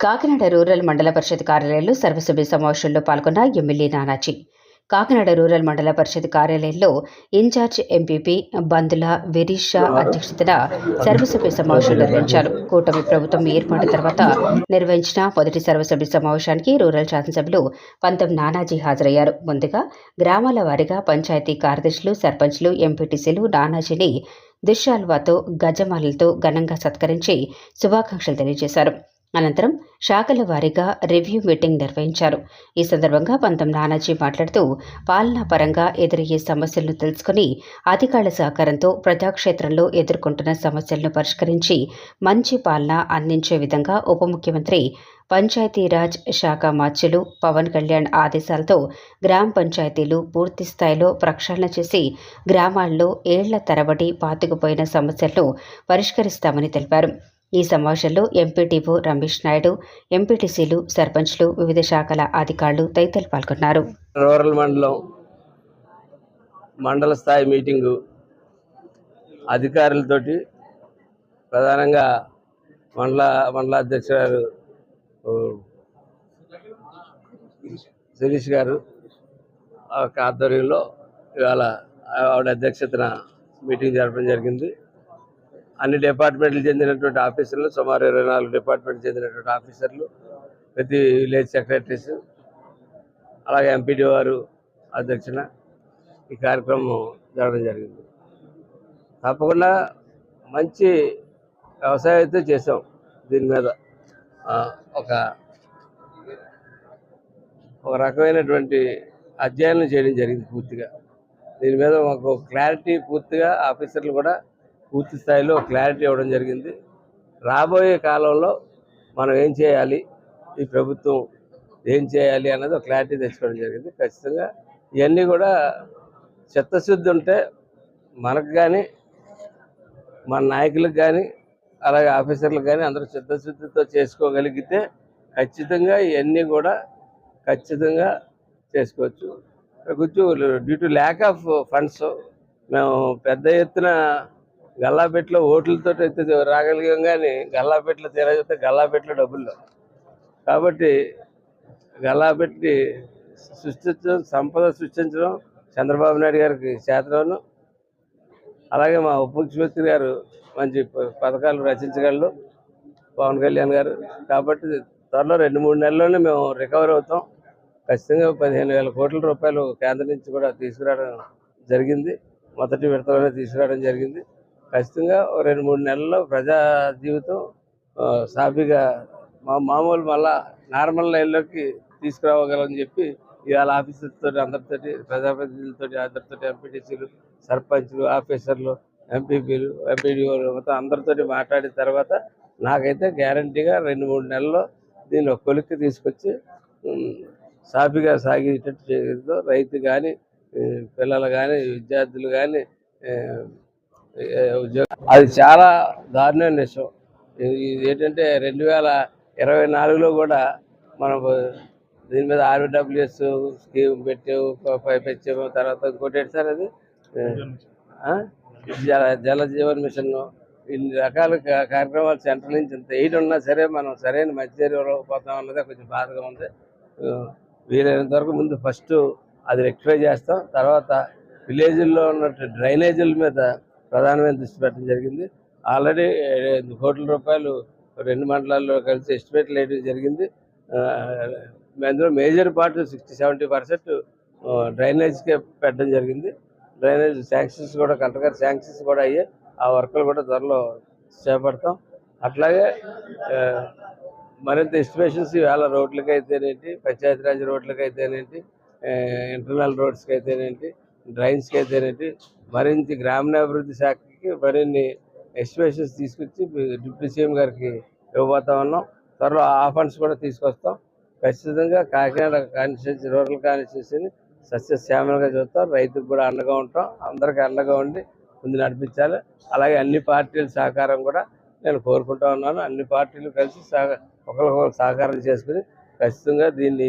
Kakinada rural మండల పరిషత్ కార్యాలయంలో సర్వసభ్య సమావేశంలో పాల్గొన్న ఎమ్మెల్యే నానాజీ. కాకినాడ రూరల్ మండల పరిషత్ కార్యాలయంలో in charge MPP Bandula Virish Shah అధ్యక్షతన సర్వసభ్య సమావేశం నిర్వహించారు. కూటమి ప్రభుత్వం ఏర్పాటు తర్వాత నిర్వహించిన మొదటి సర్వసభ్య సమావేశానికి రూరల్ శాసనసభ్యులు పంతం నానాజీ హాజరయ్యారు. ముందుగా గ్రామాల వారీగా పంచాయతీ కార్యదర్శులు సర్పంచ్లు ఎంపీటీసీలు నానాజీని దుశ్శాల్వాతో గజమాలతో ఘనంగా సత్కరించి శుభాకాంక్షలు తెలియజేశారు. అనంతరం శాఖల వారీగా రివ్యూ మీటింగ్ నిర్వహించారు. ఈ సందర్భంగా పంతం నానాజీ మాట్లాడుతూ పాలనా పరంగా ఎదురయ్యే సమస్యలను తెలుసుకుని అధికారుల సహకారంతో ప్రజాక్షేత్రంలో ఎదుర్కొంటున్న సమస్యలను పరిష్కరించి మంచి పాలన అందించే విధంగా ఉప ముఖ్యమంత్రి పంచాయతీరాజ్ శాఖ మార్చులు పవన్ కళ్యాణ్ ఆదేశాలతో గ్రామ పంచాయతీలు పూర్తి స్థాయిలో ప్రక్షాళన చేసి గ్రామాల్లో ఏళ్ళ తరబడి పాతుకుపోయిన సమస్యలను పరిష్కరిస్తామని తెలిపారు. ఈ సమావేశంలో ఎంపీటీఓ రమేష్ నాయుడు ఎంపీటీసీలు సర్పంచ్లు వివిధ శాఖల అధికారులు తదితరులు పాల్గొన్నారు. రూరల్ మండలం మండల స్థాయి మీటింగు అధికారులతోటి ప్రధానంగా మండల మండల అధ్యక్షుడు గారు శిరీష్ గారు ఆ ఆధ్వర్యంలో ఇవాళ ఆవిడ అధ్యక్షతన మీటింగ్ జరపడం జరిగింది. అన్ని డిపార్ట్మెంట్లు చెందినటువంటి ఆఫీసర్లు సుమారు ఇరవై నాలుగు డిపార్ట్మెంట్ చెందినటువంటి ఆఫీసర్లు ప్రతి విలేజ్ సెక్రటరీస్ అలాగే ఎంపీడీ వారు అధ్యక్షన ఈ కార్యక్రమం జరగడం జరిగింది. తప్పకుండా మంచి వ్యవసాయం అయితే చేసాం దీని మీద. ఒక ఒక రకమైనటువంటి అధ్యయనం చేయడం జరిగింది పూర్తిగా. దీని మీద మాకు క్లారిటీ పూర్తిగా ఆఫీసర్లు కూడా పూర్తి స్థాయిలో క్లారిటీ ఇవ్వడం జరిగింది. రాబోయే కాలంలో మనం ఏం చేయాలి? ఈ ప్రభుత్వం ఏం చేయాలి అన్నది ఒక క్లారిటీ తెచ్చుకోవడం జరిగింది. ఖచ్చితంగా ఇవన్నీ కూడా చిత్తశుద్ధి ఉంటే మనకు కానీ మన నాయకులకు కానీ అలాగే ఆఫీసర్లకు కానీ అందరూ చిత్తశుద్ధితో చేసుకోగలిగితే ఖచ్చితంగా ఇవన్నీ కూడా ఖచ్చితంగా చేసుకోవచ్చు. కొంచెం due to lack of funds మేము పెద్ద ఎత్తున గల్లాపెట్లో ఓట్లతో అయితే రాగలిగాం కానీ గల్లాపెట్లో తీరాజైతే గల్లాపెట్లో డబ్బులు కాబట్టి గల్లాపెట్టి సృష్టించడం సంపద సృష్టించడం చంద్రబాబు నాయుడు గారికి చేతలోను అలాగే మా ఉప ముఖ్యమంత్రి గారు మంచి ప- పథకాలు రచించగలరు. పవన్ కళ్యాణ్ గారు. కాబట్టి త్వరలో రెండు మూడు నెలల్లోనే మేము రికవర్ అవుతాం. ఖచ్చితంగా పదిహేను వేల కోట్ల రూపాయలు కేంద్రం నుంచి కూడా తీసుకురావడం జరిగింది. మొదటి విడతలోనే తీసుకురావడం జరిగింది. ఖచ్చితంగా రెండు మూడు నెలల్లో ప్రజా జీవితం సాఫీగా మా మామూలు మళ్ళా నార్మల్ లైన్లోకి తీసుకురావగలని చెప్పి ఇవాళ ఆఫీసర్తో అందరితోటి ప్రజాప్రతినిధులతో అందరితో ఎంపీటీసీలు సర్పంచ్లు ఆఫీసర్లు ఎంపీపీలు ఎంపీడీఓలు మొత్తం అందరితోటి మాట్లాడిన తర్వాత నాకైతే గ్యారంటీగా రెండు మూడు నెలల్లో దీన్ని ఒక కొలిక్కి తీసుకొచ్చి సాఫీగా సాగేటట్టు రైతు కానీ పిల్లలు కానీ విద్యార్థులు కానీ అది చాలా దారుణమైన విషయం. ఇది ఏంటంటే రెండు వేల ఇరవై నాలుగులో కూడా మనం దీని మీద ఆర్బిడబ్ల్యూఎస్ స్కీమ్ పెట్టాము పెట్టాము తర్వాత ఇంకోటి ఏంటి సార్ అది? జల జల జీవన్ మిషన్. ఇన్ని రకాల కార్యక్రమాలు సెంట్రల్ నుంచి ఇంత ఎయిట్ ఉన్నా సరే మనం సరైన మధ్యలో పోతాం అన్నదే కొంచెం బాధగా ఉంది. వీలైనంత వరకు ముందు ఫస్ట్ అది రెక్టిఫై చేస్తాం. తర్వాత విలేజ్ల్లో ఉన్నట్టు డ్రైనేజీల మీద ప్రధానమైన దృష్టి పెట్టడం జరిగింది. ఆల్రెడీ ఎనిమిది కోట్ల రూపాయలు రెండు మండలాల్లో కలిసి ఎస్టిమేట్ వేయడం జరిగింది. అందులో major part sixty seventy percent డ్రైనేజ్కే పెట్టడం జరిగింది. డ్రైనేజ్ శాంక్షన్స్ కూడా కలెక్టర్ శాంక్షన్స్ కూడా అయ్యాయి. ఆ వర్కులు కూడా త్వరలో చేపడతాం. అట్లాగే మరింత ఎస్టిమేషన్స్ వేళ రోడ్లకి అయితేనేంటి పంచాయతీరాజ్ రోడ్లకి అయితేనేంటి ఇంటర్నల్ రోడ్స్కి అయితేనేంటి డ్రైన్స్కి అయితేనేంటి మరిన్ని గ్రామీణాభివృద్ధి శాఖకి మరిన్ని ఎస్టిమేషన్స్ తీసుకొచ్చి డిప్యూటీ సీఎం గారికి ఇవ్వబోతా ఉన్నాం. త్వరలో ఆ ఫండ్స్ కూడా తీసుకొస్తాం. ఖచ్చితంగా కాకినాడ కాన్స్టిట్యూన్సీ రూరల్ కాన్స్టిట్యూన్సీని సస్యశ్యామలుగా చూస్తాం రైతుకు కూడా అండగా ఉంటాం. అందరికీ అండగా ఉండి ముందు నడిపించాలి. అలాగే అన్ని పార్టీల సహకారం కూడా నేను కోరుకుంటా ఉన్నాను. అన్ని పార్టీలు కలిసి సహ ఒకరికొకరు సహకారం చేసుకుని ఖచ్చితంగా దీన్ని